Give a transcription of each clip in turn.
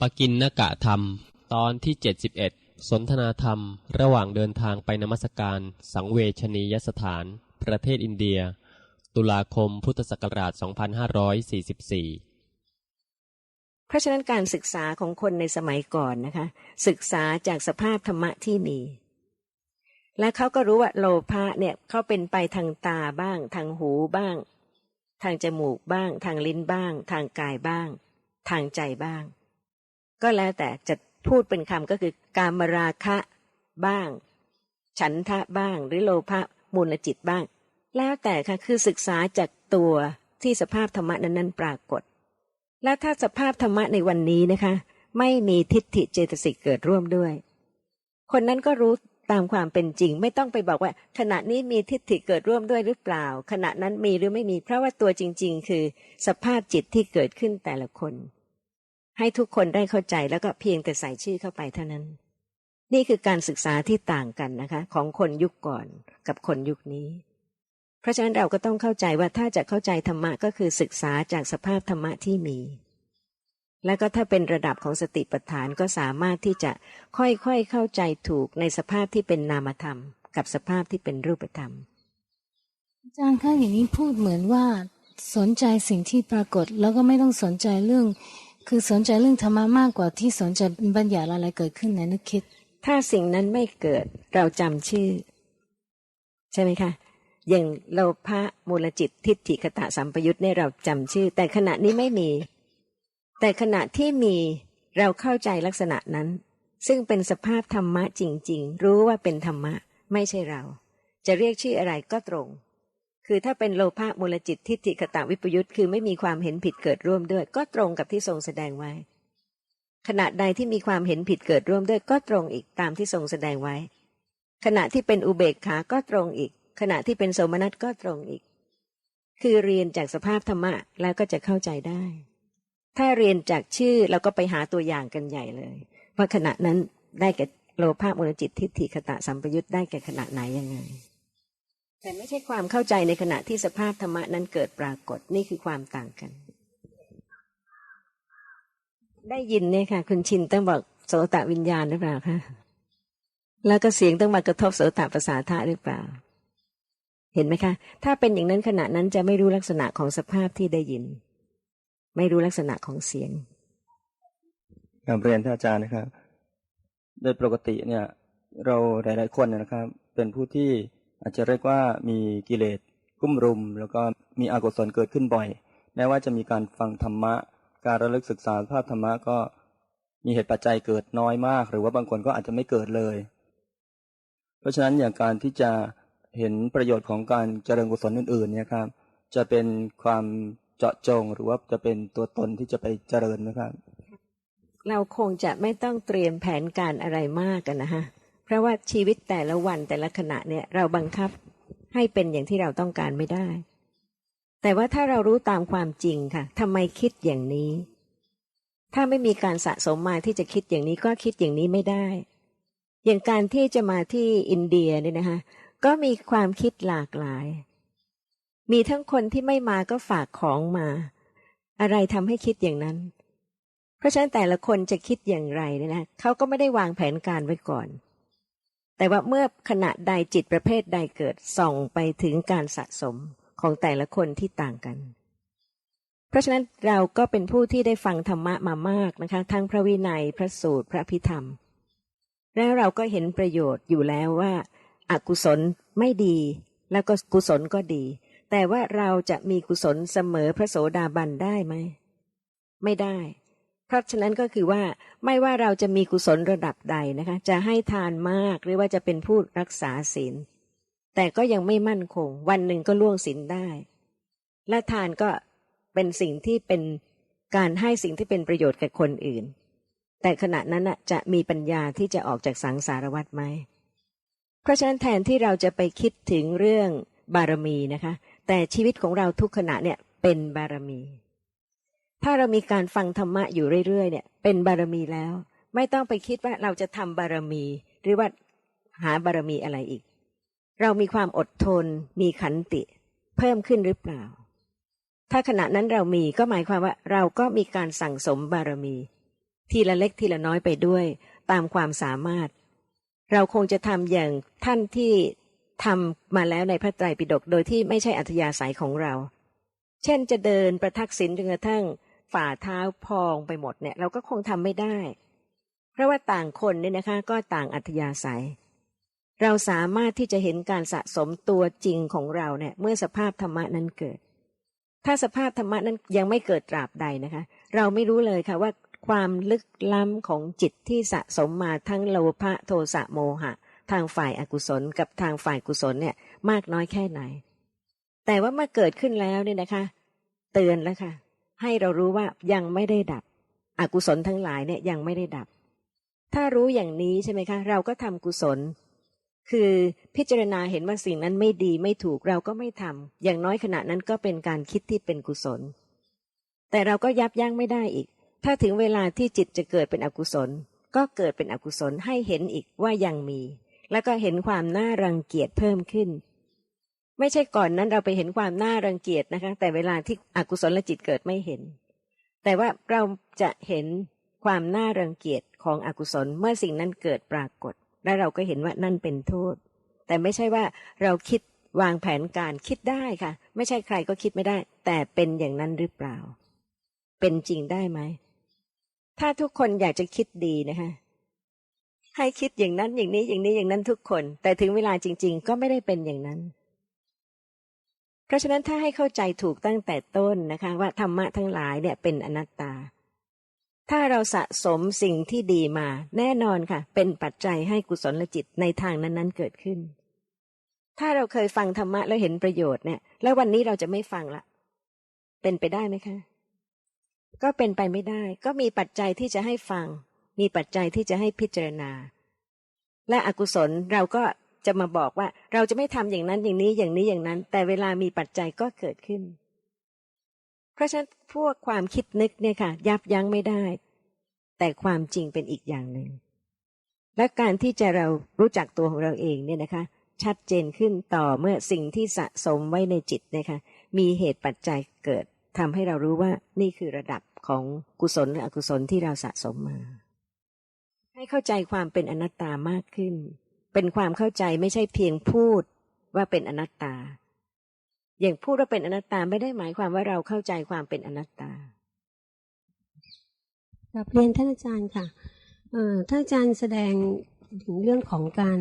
ปกินนกะธรรม ตอนที่ 71 สนทนาธรรม ระหว่างเดินทางไปนมัสการ สังเวชนียสถาน ประเทศอินเดีย ตุลาคมพุทธศักราช 2544 เพราะฉะนั้นการศึกษาของคนในสมัยก่อนนะคะ ศึกษาจากสภาพธรรมะที่มี และเขาก็รู้ว่าโลภะเนี่ยเขาเป็นไปทางตาบ้าง ทางหูบ้าง ทางจมูกบ้าง ทางลิ้นบ้าง ทางกายบ้าง ทางใจบ้าง ก็แล้วแต่จะพูดเป็นคำก็คือการมราคะบ้าง ฉันทะบ้าง หรือโลภะมูลจิตบ้าง แล้วแต่ค่ะคือศึกษาจากตัวที่สภาพธรรมะนั้นๆ ปรากฏ และถ้าสภาพธรรมะในวันนี้นะคะ ไม่มีทิฏฐิเจตสิกเกิดร่วมด้วย คนนั้นก็รู้ตามความเป็นจริง ไม่ต้องไปบอกว่า ขณะนี้มีทิฏฐิเกิดร่วมด้วยหรือเปล่า ขณะนั้นมีหรือไม่มีเพราะว่าตัวจริง ๆ คือสภาพจิตที่เกิดขึ้นแต่ละคน ให้ทุกคนได้เข้าใจแล้วก็เพียงแต่ใส่ชื่อเข้าไปเท่านั้น นี่คือการศึกษาที่ต่างกันนะคะ ของคนยุคก่อนกับคนยุคนี้ เพราะฉะนั้นเราก็ต้องเข้าใจว่าถ้าจะเข้าใจธรรมะก็คือศึกษาจากสภาพธรรมะที่มี แล้วก็ถ้าเป็นระดับของสติปัฏฐานก็สามารถที่จะค่อยๆเข้าใจถูกในสภาพที่เป็นนามธรรม กับสภาพที่เป็นรูปธรรมอาจารย์คะอย่างนี้พูดเหมือนว่าสนใจสิ่งที่ปรากฏแล้วก็ไม่ต้องสนใจเรื่อง คือสนใจเรื่องธรรมะมากกว่าที่สนใจบัญญัติอะไรเกิดขึ้นในนึกคิด ถ้าสิ่งนั้นไม่เกิดเราจำชื่อ ใช่ไหมคะ อย่างโลภะมูลจิตทิฏฐิคตะสัมปยุตเนี่ยเราจำชื่อ แต่ขณะนี้ไม่มี แต่ขณะที่มีเราเข้าใจลักษณะนั้น ซึ่งเป็นสภาพธรรมะจริง ๆ รู้ว่าเป็นธรรมะ ไม่ใช่เรา จะเรียกชื่ออะไรก็ตรง คือถ้าเป็นโลภะมูลจิตทิฏฐิคตะวิปยุตคือไม่มีความเห็นผิดเกิดร่วมด้วย ก็ตรงกับที่ทรงแสดงไว้ ขณะใดที่มีความเห็นผิดเกิดร่วมด้วย ก็ตรงอีกตามที่ทรงแสดงไว้ ขณะที่เป็นอุเบกขาก็ตรงอีก ขณะที่เป็นโสมนัสก็ตรงอีก คือเรียนจากสภาพธรรมะแล้วก็จะเข้าใจได้ ถ้าเรียนจากชื่อเราก็ไปหาตัวอย่างกันใหญ่เลยว่าขณะนั้นได้แก่โลภะมูลจิตทิฏฐิคตะสัมปยุตได้แก่ขณะไหนยังไง แต่ไม่ใช่ความเข้าใจในขณะที่สภาพธรรมะนั้นเกิดปรากฏนี่คือความต่างกัน ได้ยินเนี่ยค่ะ คุณชินต้องบอกโสตวิญญาณหรือเปล่าคะแล้วก็เสียงต้องมากระทบโสตประสาทะหรือเปล่า เห็นไหมคะ ถ้าเป็นอย่างนั้นขณะนั้นจะไม่รู้ลักษณะของสภาพที่ได้ยิน ไม่รู้ลักษณะของเสียงกราบเรียนท่านอาจารย์นะครับ โดยปกติเนี่ย เราหลาย ๆ คนนะครับ เป็นผู้ที่ อาจจะเรียกว่ามีกิเลสกุ้มรุม แล้วก็มีอกุศลเกิดขึ้นบ่อย แม้ว่าจะมีการฟังธรรมะ การระลึกศึกษาภาพธรรมะก็มีเหตุปัจจัยเกิดน้อยมาก หรือว่าบางคนก็อาจจะไม่เกิดเลย เพราะฉะนั้นอย่างการที่จะเห็นประโยชน์ของการเจริญกุศลอื่นๆเนี่ยครับจะเป็นความเจาะจงหรือว่าจะเป็นตัวตนที่จะไปเจริญนะครับ เราคงจะไม่ต้องเตรียมแผนการอะไรมากกันนะฮะ เพราะว่าชีวิตแต่ละวันแต่ละขณะเนี่ยเราบังคับให้เป็นอย่างที่เราต้องการไม่ได้ แต่ว่าถ้าเรารู้ตามความจริงค่ะทำไมคิดอย่างนี้ ถ้าไม่มีการสะสมมาที่จะคิดอย่างนี้ก็คิดอย่างนี้ไม่ได้ อย่างการที่จะมาที่อินเดียเนี่ยนะคะก็มีความคิดหลากหลาย มีทั้งคนที่ไม่มาก็ฝากของมา อะไรทำให้คิดอย่างนั้น เพราะฉะนั้นแต่ละคนจะคิดอย่างไรเนี่ยนะเขาก็ไม่ได้วางแผนการไว้ก่อน แต่ว่าเมื่อขณะใดจิตประเภทใดเกิดส่องไปถึงการสะสมของแต่ละคนที่ต่างกัน เพราะฉะนั้นเราก็เป็นผู้ที่ได้ฟังธรรมะมามากนะคะ ทั้งพระวินัยพระสูตรพระพิธรรม แล้วเราก็เห็นประโยชน์อยู่แล้วว่าอากุศลไม่ดีแล้วก็กุศลก็ดี แต่ว่าเราจะมีกุศลเสมอพระโสดาบันได้ไหม ไม่ได้ เพราะฉะนั้นก็คือว่าไม่ว่าเราจะมีกุศลระดับใดนะคะ จะให้ทานมากหรือว่าจะเป็นผู้รักษาศีล แต่ก็ยังไม่มั่นคง วันหนึ่งก็ล่วงศีลได้ และทานก็เป็นสิ่งที่เป็นการให้สิ่งที่เป็นประโยชน์แก่คนอื่น แต่ขณะนั้นจะมีปัญญาที่จะออกจากสังสารวัฏไหมเพราะฉะนั้นแทนที่เราจะไปคิดถึงเรื่องบารมีนะคะ แต่ชีวิตของเราทุกขณะเนี่ยเป็นบารมี ถ้าเรามีการฟังธรรมะอยู่เรื่อยๆเนี่ย เป็นบารมีแล้ว ไม่ต้องไปคิดว่าเราจะทำบารมี หรือว่าหาบารมีอะไรอีก เรามีความอดทน มีขันติ เพิ่มขึ้นหรือเปล่า ถ้าขณะนั้นเรามีก็หมายความว่าเราก็มีการสั่งสมบารมี ทีละเล็กทีละน้อยไปด้วย ตามความสามารถ เราคงจะทำอย่างท่านที่ทำมาแล้วในพระไตรปิฎกโดยที่ไม่ใช่อัธยาศัยของเรา เช่นจะเดินประทักษิณจนกระทั่ง ฝ่าเท้าพองไปหมดเนี่ย เราก็คงทำไม่ได้ เพราะว่าต่างคนเนี่ยนะคะ ก็ต่างอัธยาศัย เราสามารถที่จะเห็นการสะสมตัวจริงของเราเนี่ย เมื่อสภาพธรรมะนั้นเกิด ถ้าสภาพธรรมะนั้นยังไม่เกิดตราบใดนะคะ เราไม่รู้เลยค่ะว่าความลึกล้ำของจิตที่สะสมมาทั้งโลภะโทสะโมหะ ทางฝ่ายอากุศลกับทางฝ่ายกุศลเนี่ย มากน้อยแค่ไหน แต่ว่าเมื่อเกิดขึ้นแล้วเนี่ยนะคะ เตือนแล้วค่ะ ให้เรารู้ว่ายังไม่ได้ดับ อกุศลทั้งหลายเนี่ยยังไม่ได้ดับ ถ้ารู้อย่างนี้ใช่ไหมคะ เราก็ทำกุศล คือพิจารณาเห็นว่าสิ่งนั้นไม่ดีไม่ถูกเราก็ไม่ทำอย่างน้อยขณะนั้นก็เป็นการคิดที่เป็นกุศล แต่เราก็ยับยั้งไม่ได้อีก ถ้าถึงเวลาที่จิตจะเกิดเป็นอกุศล ก็เกิดเป็นอกุศลให้เห็นอีกว่ายังมี แล้วก็เห็นความน่ารังเกียจเพิ่มขึ้น ไม่ใช่ก่อนนั้นเราไปเห็นความน่ารังเกียจนะคะ แต่เวลาที่อกุศลจิตเกิดไม่เห็น แต่ว่าเราจะเห็นความน่ารังเกียจของอกุศลเมื่อสิ่งนั้นเกิดปรากฏ และเราก็เห็นว่านั่นเป็นโทษ แต่ไม่ใช่ว่าเราคิดวางแผนการคิดได้ค่ะ ไม่ใช่ใครก็คิดไม่ได้ แต่เป็นอย่างนั้นหรือเปล่า เป็นจริงได้ไหม ถ้าทุกคนอยากจะคิดดีนะคะให้คิดอย่างนั้นอย่างนี้อย่างนี้อย่างนั้นทุกคน แต่ถึงเวลาจริง ๆ ก็ไม่ได้เป็นอย่างนั้น เพราะฉะนั้นถ้าให้เข้าใจถูกตั้งแต่ต้นนะคะ ว่าธรรมะทั้งหลายเนี่ยเป็นอนัตตา ถ้าเราสะสมสิ่งที่ดีมา แน่นอนค่ะ เป็นปัจจัยให้กุศลจิตในทางนั้นๆเกิดขึ้น ถ้าเราเคยฟังธรรมะแล้วเห็นประโยชน์เนี่ย แล้ววันนี้เราจะไม่ฟังละ เป็นไปได้ไหมคะ ก็เป็นไปไม่ได้ ก็มีปัจจัยที่จะให้ฟัง มีปัจจัยที่จะให้พิจารณา และอกุศลเราก็ จะมาบอกว่าเราจะไม่ทำอย่างนั้นอย่างนี้อย่างนี้อย่างนั้น แต่เวลามีปัจจัยก็เกิดขึ้น เพราะฉะนั้นพวกความคิดนึกเนี่ยค่ะ ยับยั้งไม่ได้ แต่ความจริงเป็นอีกอย่างหนึ่งและการที่จะเรารู้จักตัวของเราเองเนี่ยนะคะ ชัดเจนขึ้นต่อเมื่อสิ่งที่สะสมไว้ในจิตนะคะมีเหตุปัจจัยเกิดทำให้เรารู้ว่านี่คือระดับของกุศลหรืออกุศลที่เราสะสมมา ให้เข้าใจความเป็นอนัตตามากขึ้น เป็นความเข้าใจไม่ใช่เพียงพูดว่าเป็นอนัตตา อย่างพูดว่าเป็นอนัตตาไม่ได้หมายความว่าเราเข้าใจความเป็นอนัตตากับเรียนท่านอาจารย์ค่ะท่านอาจารย์แสดงถึงเรื่องของการ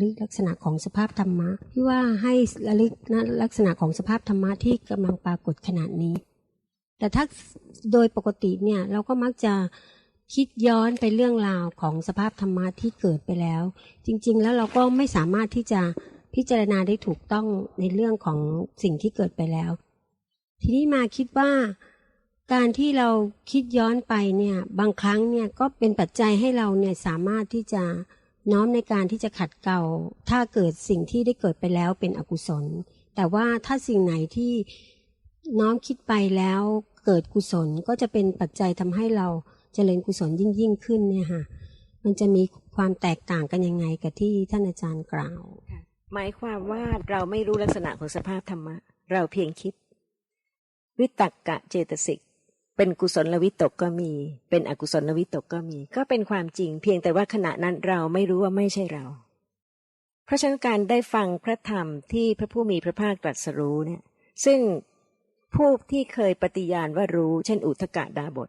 ลึกลักษณะของสภาพธรรมะที่ว่าให้ระลึกนะลักษณะของสภาพธรรมะที่กำลังปรากฏขณะนี้ แต่ถ้าโดยปกติเนี่ยเราก็มักจะ คิดย้อนไปเรื่องราวของสภาพธรรมะที่เกิดไปแล้ว จริง ๆ แล้วเราก็ไม่สามารถที่จะพิจารณาได้ถูกต้องในเรื่องของสิ่งที่เกิดไปแล้ว ทีนี้มาคิดว่า การที่เราคิดย้อนไปเนี่ยบางครั้งเนี่ยก็เป็นปัจจัยให้เราเนี่ยสามารถที่จะน้อมในการที่จะขัดเกลาถ้าเกิดสิ่งที่ได้เกิดไปแล้วเป็นอกุศล แต่ว่าถ้าสิ่งไหนที่น้อมคิดไปแล้วเกิดกุศลก็จะเป็นปัจจัยทำให้เรา เจริญกุศลยิ่งยิ่งขึ้นเนี่ยค่ะ มันจะมีความแตกต่างกันยังไงกับที่ท่านอาจารย์กล่าวหมายความว่าเราไม่รู้ลักษณะของสภาพธรรมะ เราเพียงคิด วิตักกะเจตสิก เป็นกุศลวิตกก็มี เป็นอกุศลวิตกก็มี ก็เป็นความจริง เพียงแต่ว่าขณะนั้นเราไม่รู้ว่าไม่ใช่เรา เพราะฉะนั้นการได้ฟังพระธรรมที่พระผู้มีพระภาคตรัสรู้เนี่ย ซึ่งผู้ที่เคยปฏิญาณว่ารู้ เช่น อุทกะดาบท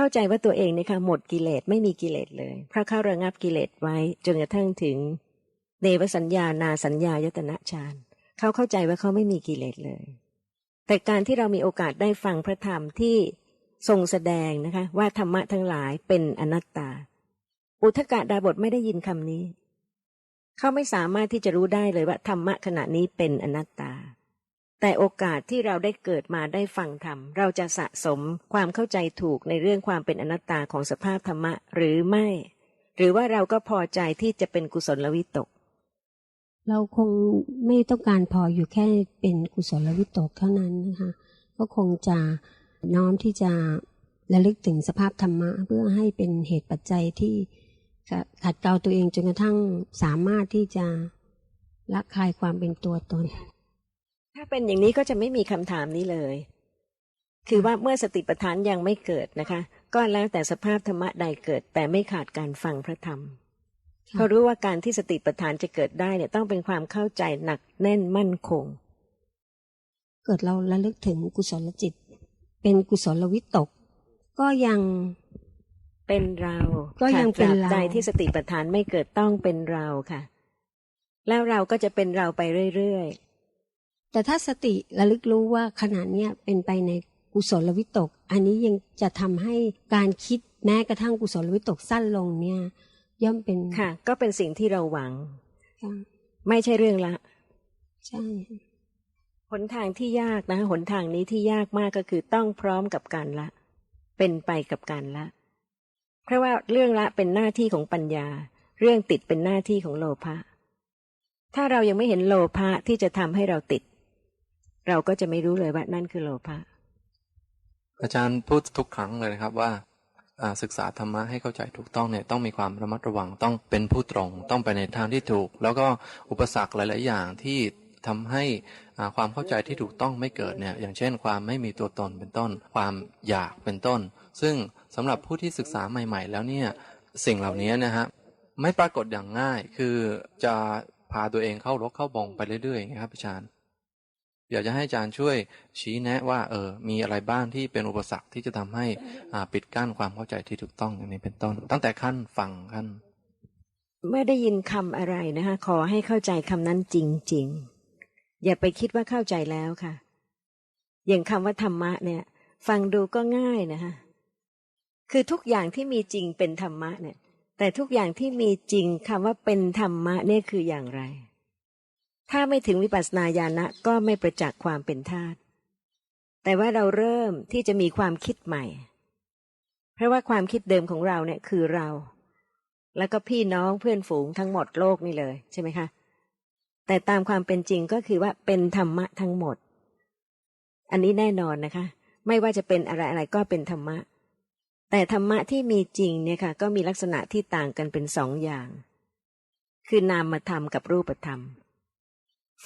เข้าใจว่าตัวเองเนี่ยค่ะหมดกิเลสไม่มีกิเลสเลยพระเข้าระงับกิเลสไว้ จนกระทั่งถึงเนวสัญญานาสัญญายตนะฌานเขาเข้าใจว่าเขาไม่มีกิเลสเลย แต่การที่เรามีโอกาสได้ฟังพระธรรมที่ทรงแสดงนะคะ ว่าธรรมะทั้งหลายเป็นอนัตตา อุทกะดาบทไม่ได้ยินคำนี้ เขาไม่สามารถที่จะรู้ได้เลยว่าธรรมะขณะนี้เป็นอนัตตา แต่โอกาสที่เราได้เกิดมาได้ฟังธรรม เราจะสะสมความเข้าใจถูกในเรื่องความเป็นอนัตตาของสภาพธรรมะหรือไม่ หรือว่าเราก็พอใจที่จะเป็นกุศลวิตก เราคงไม่ต้องการพออยู่แค่เป็นกุศลวิตกเท่านั้นนะคะก็คงจะน้อมที่จะระลึกถึงสภาพธรรมะ เพื่อให้เป็นเหตุปัจจัยที่ขัดเกลาตัวเองจนกระทั่งสามารถที่จะละคลายความเป็นตัวตน ถ้าเป็นอย่างนี้ก็จะไม่มีคำถามนี้เลย คือว่าเมื่อสติปัฏฐานยังไม่เกิดนะคะ ก็แล้วแต่สภาพธรรมะใดเกิด แต่ไม่ขาดการฟังพระธรรมค่ะเขารู้ว่าการที่สติปัฏฐานจะเกิดได้เนี่ยต้องเป็นความเข้าใจหนักแน่นมั่นคง เกิดเราระลึกถึงกุศลจิต เป็นกุศลวิตก ก็ยังเป็นเรา ก็ยังเป็นเราค่ะตบใดที่สติปัฏฐานไม่เกิดต้องเป็นเราค่ะ แล้วเราก็จะเป็นเราไปเรื่อย แต่ถ้าสติระลึกรู้ว่าขณะเนี้ยเป็นไปในกุศลวิตก อันนี้ยังจะทำให้การคิดแม้กระทั่งกุศลวิตกสั้นลงเนี่ย ย่อมเป็นๆค่ะ ก็เป็นสิ่งที่เราหวังค่ะไม่ใช่เรื่องละ ใช่หนทางที่ยากนะหนทางนี้ที่ยากมากก็คือต้องพร้อมกับการละ เป็นไปกับการละ เพราะว่าเรื่องละเป็นหน้าที่ของปัญญา เรื่องติดเป็นหน้าที่ของโลภะถ้าเรายังไม่เห็นโลภะที่จะทำให้เราติด เราก็จะไม่รู้เลยว่านั่นคือโลภะอาจารย์พูดทุกครั้งเลยนะครับว่าศึกษาธรรมะให้เข้าใจถูกต้องเนี่ยต้องมีความระมัดระวังต้องเป็นผู้ตรง ต้องไปในทางที่ถูก แล้วก็อุปสรรคหลาย ๆ อย่างที่ทำให้ความเข้าใจที่ถูกต้องไม่เกิดเนี่ยอย่างเช่น ความไม่มีตัวตนเป็นต้น ความอยากเป็นต้น ซึ่งสำหรับผู้ที่ศึกษาใหม่ ๆ แล้วเนี่ยสิ่งเหล่านี้นะฮะไม่ปรากฏอย่างง่ายคือจะพาตัวเองเข้ารกเข้าบงไปเรื่อยๆอย่างนี้ครับอาจารย์ อยากจะให้อาจารย์ช่วยชี้แนะว่าเออมีอะไรบ้างที่เป็นอุปสรรคที่จะทำให้อ่าปิดกั้นความเข้าใจที่ถูกต้องอย่างนี้เป็นต้น ตั้งแต่ขั้นฟังขั้นเมื่อได้ยินคำอะไรนะคะขอให้เข้าใจคำนั้นจริง ๆ อย่าไปคิดว่าเข้าใจแล้วค่ะ อย่างคำว่าธรรมะเนี่ย ฟังดูก็ง่ายนะคะคือทุกอย่างที่มีจริงเป็นธรรมะเนี่ย แต่ทุกอย่างที่มีจริงคำว่าเป็นธรรมะเนี่ยคืออย่างไร ถ้าไม่ถึงวิปัสสนาญาณะก็ไม่ประจักษ์ความเป็นธาตุแต่ว่าเราเริ่มที่จะมีความคิดใหม่ เพราะว่าความคิดเดิมของเราเนี่ยคือเรา แล้วก็พี่น้องเพื่อนฝูงทั้งหมดโลกนี่เลยใช่ไหมคะ แต่ตามความเป็นจริงก็คือว่าเป็นธรรมะทั้งหมด อันนี้แน่นอนนะคะ ไม่ว่าจะเป็นอะไรอะไรก็เป็นธรรมะ แต่ธรรมะที่มีจริงเนี่ยค่ะ ก็มีลักษณะที่ต่างกันเป็นสองอย่าง คือนามธรรมกับรูปธรรม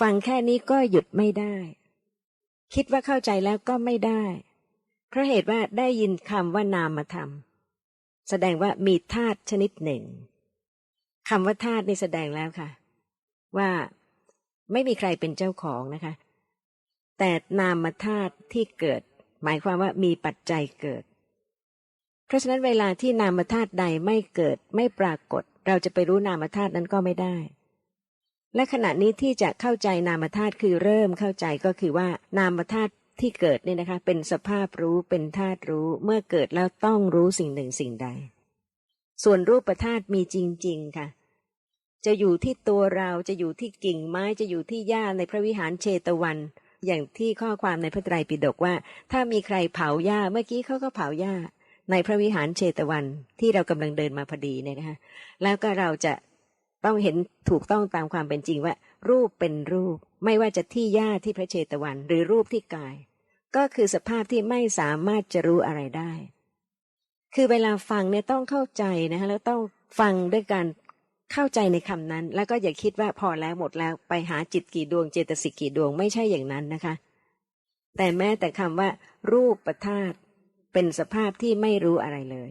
ฟังแค่นี้ก็หยุดไม่ได้ คิดว่าเข้าใจแล้วก็ไม่ได้ เพราะเหตุว่าได้ยินคำว่านามธรรมแสดงว่ามีธาตุชนิดหนึ่งคำว่าธาตุนี่แสดงแล้วค่ะ ว่าไม่มีใครเป็นเจ้าของนะคะ แต่นามธาตุที่เกิด หมายความว่ามีปัจจัยเกิด เพราะฉะนั้นเวลาที่นามธาตุใดไม่เกิดไม่ปรากฏ เราจะไปรู้นามธาตุนั้นก็ไม่ได้ และขณะนี้ที่จะเข้าใจนามธาตุคือเริ่มเข้าใจก็คือว่านามธาตุที่เกิดเนี่ยนะคะ เป็นสภาพรู้เป็นธาตุรู้เมื่อเกิดแล้วต้องรู้สิ่งหนึ่งสิ่งใด ส่วนรูปธาตุมีจริง ๆ ค่ะ จะอยู่ที่ตัวเราจะอยู่ที่กิ่งไม้จะอยู่ที่หญ้าในพระวิหารเชตวัน อย่างที่ข้อความในพระไตรปิฎกว่า ถ้ามีใครเผาหญ้าเมื่อกี้เขาก็เผาหญ้าในพระวิหารเชตวันที่เรากำลังเดินมาพอดีเนี่ยนะคะ แล้วก็เราจะ ต้องเห็นถูกต้องตามความเป็นจริงว่า รูปเป็นรูป ไม่ว่าจะที่หญ้าที่พระเชตวัน หรือรูปที่กาย ก็คือสภาพที่ไม่สามารถจะรู้อะไรได้ คือเวลาฟังเนี่ยต้องเข้าใจนะคะแล้วต้องฟังด้วยการเข้าใจในคำนั้น แล้วก็อย่าคิดว่าพอแล้วหมดแล้วไปหาจิตกี่ดวงเจตสิกกี่ดวงไม่ใช่อย่างนั้นนะคะ แต่แม้แต่คำว่า รูปประธาตเป็นสภาพที่ไม่รู้อะไรเลย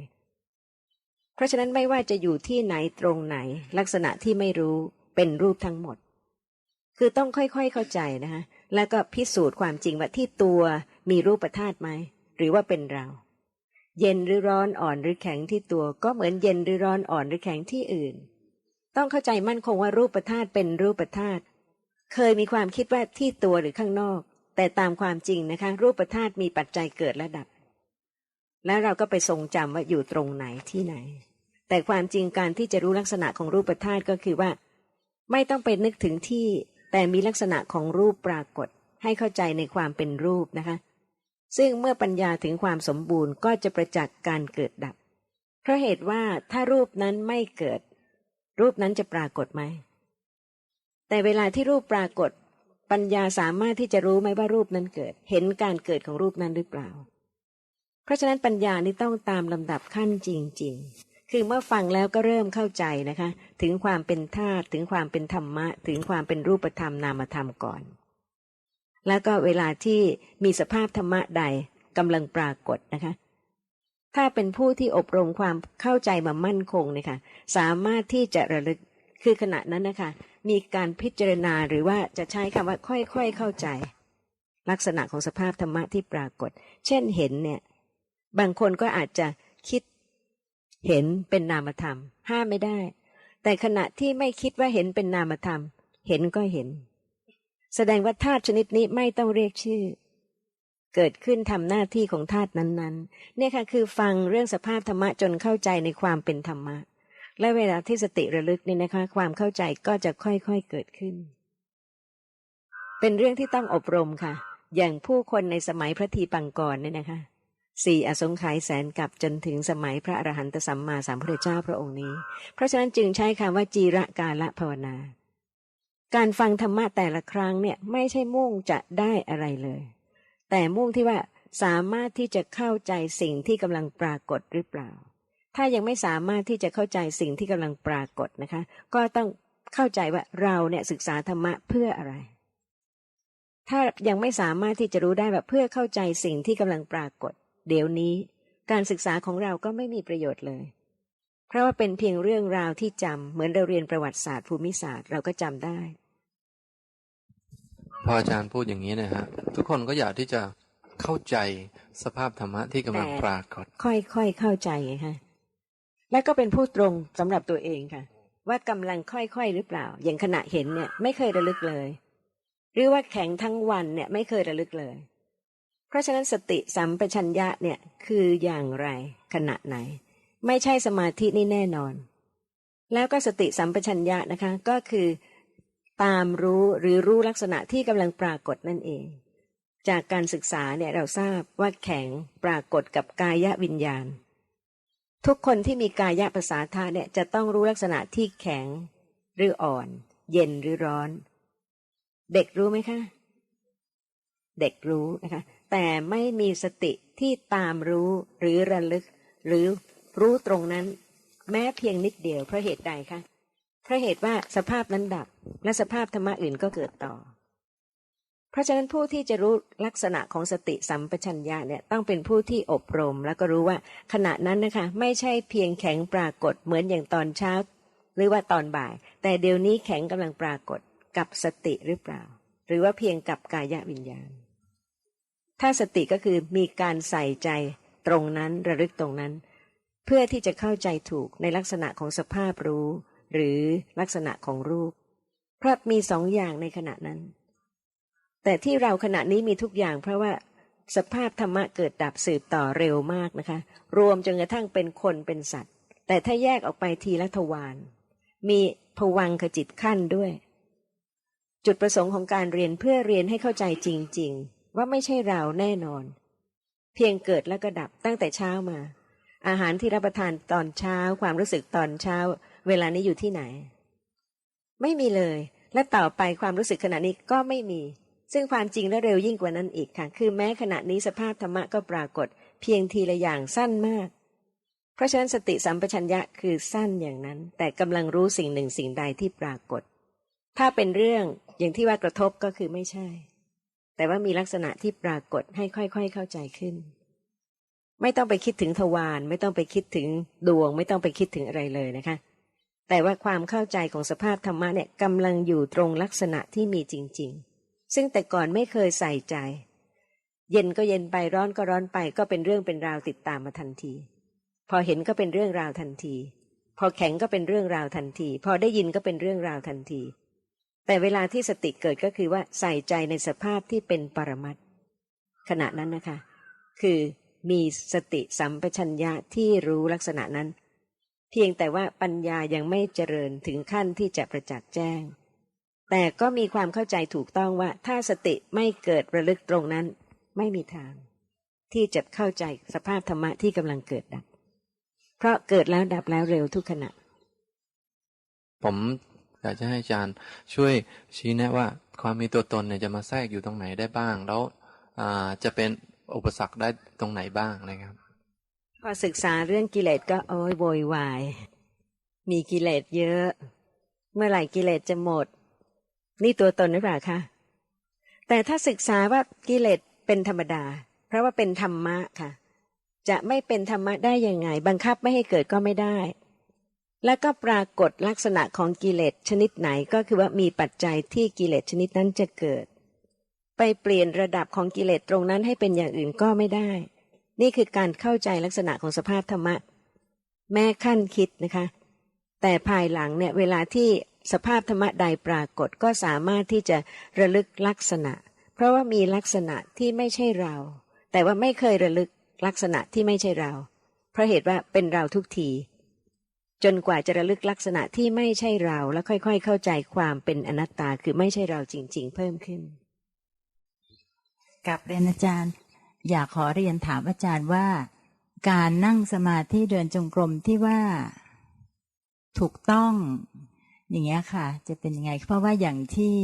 ราะฉะนั้นไม่ว่าจะอยู่ที่ไหนตรงไหน ลักษณะที่ไม่รู้เป็นรูปทั้งหมด คือต้องค่อยๆเข้าใจนะคะแล้วก็พิสูจน์ความจริงว่าที่ตัวมีรูปธาตุไหมหรือว่าเป็นเรา เย็นหรือร้อนอ่อนหรือแข็งที่ตัว ก็เหมือนเย็นหรือร้อนอ่อนหรือแข็งที่อื่น ต้องเข้าใจมั่นคงว่ารูปธาตุเป็นรูปธาตุเคยมีความคิดว่าที่ตัวหรือข้างนอก แต่ตามความจริงนะคะ รูปธาตุมีปัจจัยเกิดและดับ แล้วเราก็ไปทรงจำว่าอยู่ตรงไหนที่ไหน แต่ความจริงการที่จะรู้ลักษณะของรูปธาตุก็คือว่า ไม่ต้องไปนึกถึงที่ แต่มีลักษณะของรูปปรากฏ ให้เข้าใจในความเป็นรูปนะคะ ซึ่งเมื่อปัญญาถึงความสมบูรณ์ก็จะประจักษ์การเกิดดับ เพราะเหตุว่าถ้ารูปนั้นไม่เกิด รูปนั้นจะปรากฏไหม แต่เวลาที่รูปปรากฏ ปัญญาสามารถที่จะรู้ไหมว่ารูปนั้นเกิด เห็นการเกิดของรูปนั้นหรือเปล่า เพราะฉะนั้นปัญญานี่ต้องตามลำดับขั้นจริง ๆ คือเมื่อฟังแล้วก็เริ่มเข้าใจนะคะ ถึงความเป็นธาตุถึงความเป็นธรรมะ ถึงความเป็นรูปธรรมนามธรรมก่อน แล้วก็เวลาที่มีสภาพธรรมะใดกำลังปรากฏนะคะ ถ้าเป็นผู้ที่อบรมความเข้าใจมามั่นคงนี่ยค่ะสามารถที่จะระลึกคือขณะนั้นนะคะ มีการพิจารณาหรือว่าจะใช้คำว่าค่อยๆเข้าใจ ลักษณะของสภาพธรรมะที่ปรากฏ เช่นเห็นเนี่ย บางคนก็อาจจะคิด เห็นเป็นนามธรรม ห้ามไม่ได้ แต่ขณะที่ไม่คิดว่าเห็นเป็นนามธรรม เห็นก็เห็น แสดงว่าธาตุชนิดนี้ไม่ต้องเรียกชื่อ เกิดขึ้นทำหน้าที่ของธาตุนั้นๆ เนี่ยค่ะคือฟังเรื่องสภาพธรรมะจนเข้าใจในความเป็นธรรมะ และเวลาที่สติระลึกนี่นะคะ ความเข้าใจก็จะค่อยๆเกิดขึ้น เป็นเรื่องที่ต้องอบรมค่ะ อย่างผู้คนในสมัยพระทีปังกรเนี่ยนะคะ สี่อสงไขยแสนกับจนถึงสมัยพระอรหันตสัมมาสัมพุทธเจ้าพระองค์นี้ เพราะฉะนั้นจึงใช้คำว่าจีระกาละภาวนา การฟังธรรมะแต่ละครั้งเนี่ยไม่ใช่มุ่งจะได้อะไรเลย แต่มุ่งที่ว่าสามารถที่จะเข้าใจสิ่งที่กำลังปรากฏหรือเปล่า ถ้ายังไม่สามารถที่จะเข้าใจสิ่งที่กำลังปรากฏนะคะ ก็ต้องเข้าใจว่าเราเนี่ยศึกษาธรรมะเพื่ออะไร ถ้ายังไม่สามารถที่จะรู้ได้แบบเพื่อเข้าใจสิ่งที่กำลังปรากฏ เดี๋ยวนี้การศึกษาของเราก็ไม่มีประโยชน์เลย เพราะว่าเป็นเพียงเรื่องราวที่จำเหมือนเราเรียนประวัติศาสตร์ภูมิศาสตร์เราก็จำได้ พออาจารย์พูดอย่างนี้นะฮะทุกคนก็อยากที่จะเข้าใจสภาพธรรมะที่กำลังแต่ปรากฏ ค่อยๆเข้าใจไงคะและก็เป็นผู้ตรงสำหรับตัวเองค่ะ ว่ากำลังค่อยๆหรือเปล่า อย่างขณะเห็นเนี่ยไม่เคยระลึกเลย หรือว่าแข็งทั้งวันเนี่ยไม่เคยระลึกเลย เพราะฉะนั้นสติสัมปชัญญะเนี่ยคืออย่างไรขณะไหน ไม่ใช่สมาธินี่แน่นอน แล้วก็สติสัมปชัญญะนะคะก็คือ ตามรู้หรือรู้ลักษณะที่กำลังปรากฏนั่นเอง จากการศึกษาเนี่ยเราทราบว่าแข็งปรากฏกับกายวิญญาณ ทุกคนที่มีกายภาษาธาเนี่ยจะต้องรู้ลักษณะที่แข็ง หรืออ่อน เย็นหรือร้อน เด็กรู้ไหมคะ เด็กรู้นะคะ แต่ไม่มีสติที่ตามรู้หรือระลึก หรือรู้ตรงนั้น แม้เพียงนิดเดียวเพราะเหตุใดคะเพราะเหตุว่าสภาพนั้นดับ และสภาพธรรมะอื่นก็เกิดต่อ เพราะฉะนั้นผู้ที่จะรู้ลักษณะของสติสัมปชัญญะเนี่ยต้องเป็นผู้ที่อบรม แล้วก็รู้ว่าขณะนั้นนะคะ ไม่ใช่เพียงแข็งปรากฏเหมือนอย่างตอนเช้า หรือว่าตอนบ่าย แต่เดี๋ยวนี้แข็งกำลังปรากฏกับสติหรือเปล่า หรือว่าเพียงกับกายวิญญาณ ถ้าสติก็คือมีการใส่ใจตรงนั้นระลึกตรงนั้น เพื่อที่จะเข้าใจถูกในลักษณะของสภาพรู้ หรือลักษณะของรูป เพราะมีสองอย่างในขณะนั้น แต่ที่เราขณะนี้มีทุกอย่างเพราะว่าสภาพธรรมะเกิดดับสืบต่อเร็วมากนะคะ รวมจนกระทั่งเป็นคนเป็นสัตว์ แต่ถ้าแยกออกไปทีละทวารมีผวังขจิตขั้นด้วย จุดประสงค์ของการเรียนเพื่อเรียนให้เข้าใจจริง ๆ ว่าไม่ใช่เราแน่นอน เพียงเกิดแล้วก็ดับตั้งแต่เช้ามา อาหารที่รับประทานตอนเช้า ความรู้สึกตอนเช้า เวลานี้อยู่ที่ไหน ไม่มีเลย และต่อไปความรู้สึกขณะนี้ก็ไม่มี ซึ่งความจริงและเร็วยิ่งกว่านั้นอีกค่ะ คือแม้ขณะนี้สภาพธรรมะก็ปรากฏ เพียงทีละอย่างสั้นมาก เพราะฉะนั้นสติสัมปชัญญะคือสั้นอย่างนั้น แต่กำลังรู้สิ่งหนึ่งสิ่งใดที่ปรากฏ ถ้าเป็นเรื่องอย่างที่ว่ากระทบก็คือไม่ใช่ แต่ว่ามีลักษณะที่ปรากฏให้ค่อยๆเข้าใจขึ้น ไม่ต้องไปคิดถึงทวารไม่ต้องไปคิดถึงดวง ไม่ต้องไปคิดถึงอะไรเลยนะคะ แต่ว่าความเข้าใจของสภาพธรรมะเนี่ยกำลังอยู่ตรงลักษณะที่มีจริง ๆ ซึ่งแต่ก่อนไม่เคยใส่ใจ เย็นก็เย็นไปร้อนก็ร้อนไป ก็เป็นเรื่องเป็นราวติดตามมาทันที พอเห็นก็เป็นเรื่องราวทันที พอแข็งก็เป็นเรื่องราวทันที พอได้ยินก็เป็นเรื่องราวทันที แต่เวลาที่สติเกิดก็คือว่าใส่ใจในสภาพที่เป็นปรมัตถ์ขณะนั้นนะคะ คือมีสติสัมปชัญญะที่รู้ลักษณะนั้น เพียงแต่ว่าปัญญายังไม่เจริญถึงขั้นที่จะประจักษ์แจ้ง แต่ก็มีความเข้าใจถูกต้องว่าถ้าสติไม่เกิดระลึกตรงนั้น ไม่มีทาง ที่จะเข้าใจสภาพธรรมะที่กำลังเกิดดับ เพราะเกิดแล้วดับแล้วเร็วทุกขณะผม อยากจะให้อาจารย์ช่วยชี้แนะว่าความมีตัวตนเนี่ยจะมาแทรกอยู่ตรงไหนได้บ้าง แล้วจะเป็นอุปสรรคได้ตรงไหนบ้างนะครับ พอศึกษาเรื่องกิเลสก็โอ้ยโวยวาย มีกิเลสเยอะ เมื่อไหร่กิเลสจะหมด นี่ตัวตนหรือเปล่าคะแต่ถ้าศึกษาว่ากิเลสเป็นธรรมดา เพราะว่าเป็นธรรมะค่ะ จะไม่เป็นธรรมะได้ยังไง บังคับไม่ให้เกิดก็ไม่ได้ แล้วก็ปรากฏลักษณะของกิเลสชนิดไหนก็คือว่ามีปัจจัยที่กิเลสชนิดนั้นจะเกิด ไปเปลี่ยนระดับของกิเลสตรงนั้นให้เป็นอย่างอื่นก็ไม่ได้ นี่คือการเข้าใจลักษณะของสภาพธรรมะ แม้ขั้นคิดนะคะ แต่ภายหลังเนี่ยเวลาที่สภาพธรรมะใดปรากฏก็สามารถที่จะระลึกลักษณะ เพราะว่ามีลักษณะที่ไม่ใช่เรา แต่ว่าไม่เคยระลึกลักษณะที่ไม่ใช่เรา เพราะเหตุว่าเป็นเราทุกที จนกว่าจะระลึกลักษณะที่ไม่ใช่เราแล้วค่อยๆ เข้าใจความเป็นอนัตตาคือไม่ใช่เราจริง ๆ เพิ่มขึ้น กับเรียนอาจารย์ อยากขอเรียนถามอาจารย์ว่า การนั่งสมาธิเดินจงกรมที่ว่าถูกต้อง อย่างเงี้ยค่ะ จะเป็นยังไง เพราะว่าอย่างที่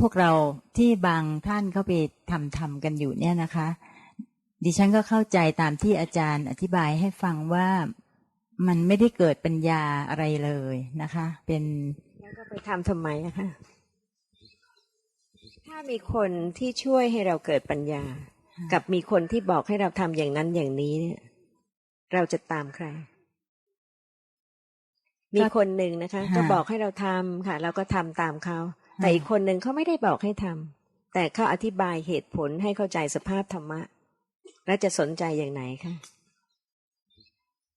พวกเราที่บางท่านเขาไปทำทำกันอยู่เนี่ยนะคะ ดิฉันก็เข้าใจตามที่อาจารย์อธิบายให้ฟังว่า มันไม่ได้เกิดปัญญาอะไรเลยนะคะ เป็นแล้วก็ไปทำทำไมอะคะ ถ้ามีคนที่ช่วยให้เราเกิดปัญญา กับมีคนที่บอกให้เราทำอย่างนั้นอย่างนี้เนี่ย เราจะตามใคร มีคนหนึ่งนะคะฮะก็บอกให้เราทำค่ะ เราก็ทำตามเขา แต่อีกคนหนึ่งเขาไม่ได้บอกให้ทำแต่เขาอธิบายเหตุผลให้เข้าใจสภาพธรรมะ แล้วจะสนใจอย่างไหนคะ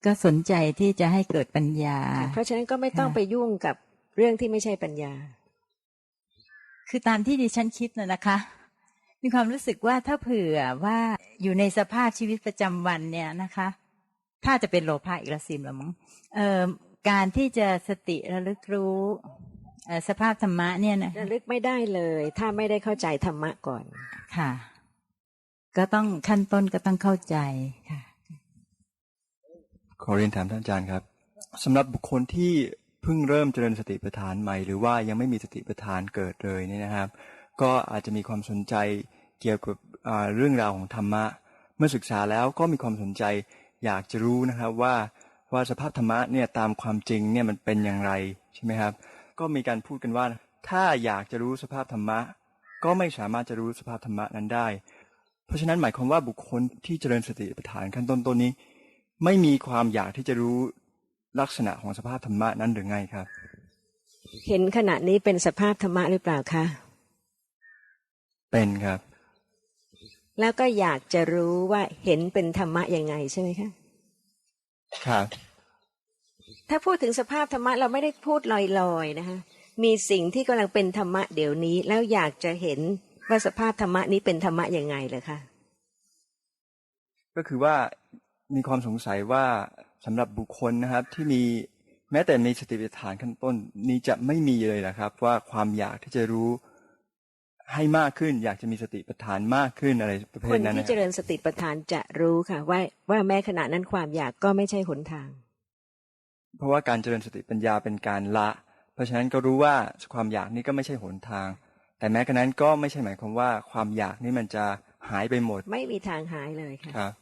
ก็สนใจที่จะให้เกิดปัญญาค่ะเพราะฉะนั้นก็ไม่ต้องค่ะไปยุ่งกับเรื่องที่ไม่ใช่ปัญญา คือตามที่ดิฉันคิดนะนะคะ มีความรู้สึกว่าถ้าเผื่อว่าอยู่ในสภาพชีวิตประจำวันเนี่ยนะคะ ถ้าจะเป็นโลภะอีกละสิมละมั้งเอ่อการที่จะสติระลึกรู้เอ่อสภาพธรรมะเนี่ยนะระลึกไม่ได้เลย ถ้าไม่ได้เข้าใจธรรมะก่อนค่ะ ก็ต้องขั้นต้นก็ต้องเข้าใจค่ะ ขอเรียนถามท่านอาจารย์ครับสำหรับบุคคลที่เพิ่งเริ่มเจริญสติปัฏฐานใหม่ หรือว่ายังไม่มีสติปัฏฐานเกิดเลยเนี่ยนะครับ ก็อาจจะมีความสนใจเกี่ยวกับเรื่องราวของธรรมะ เมื่อศึกษาแล้วก็มีความสนใจอยากจะรู้นะครับว่าว่าสภาพธรรมะเนี่ยตามความจริงเนี่ยมันเป็นอย่างไรใช่ไหมครับ ก็มีการพูดกันว่า ถ้าอยากจะรู้สภาพธรรมะ ก็ไม่สามารถจะรู้สภาพธรรมะนั้นได้ เพราะฉะนั้นหมายความว่าบุคคลที่เจริญสติปัฏฐานขั้นต้นต้นนี้ ไม่มีความอยากที่จะรู้ลักษณะของสภาพธรรมะนั้นหรือไงครับ เห็นขณะนี้เป็นสภาพธรรมะหรือเปล่าคะเป็นครับ แล้วก็อยากจะรู้ว่าเห็นเป็นธรรมะยังไงใช่ไหมคะครับ ถ้าพูดถึงสภาพธรรมะเราไม่ได้พูดลอยๆนะคะมีสิ่งที่กำลังเป็นธรรมะเดี๋ยวนี้ แล้วอยากจะเห็นว่าสภาพธรรมะนี้เป็นธรรมะยังไงเลยคะก็คือว่า มีความสงสัยว่าสำหรับบุคคลนะครับที่มีแม้แต่ในสติปัฏฐานขั้นต้นนี้จะไม่มีเลยนะครับ ว่าความอยากที่จะรู้ให้มากขึ้น อยากจะมีสติปัฏฐานมากขึ้นอะไรประเภคทนนั้นที่นะเจริญสติปัฏฐานจะรู้ค่ะ ว่าว่าแม้ขณะนั้นความอยากก็ไม่ใช่หนทาง เพราะว่าการเจริญสติปัญญาเป็นการละ เพราะฉะนั้นก็รู้ว่าความอยากนี้ก็ไม่ใช่หนทาง แต่แม้กระนั้นก็ไม่ใช่หมายความว่าความอยากนี้มันจะหายไปหมด ไม่มีทางหายเลยค่ะครับ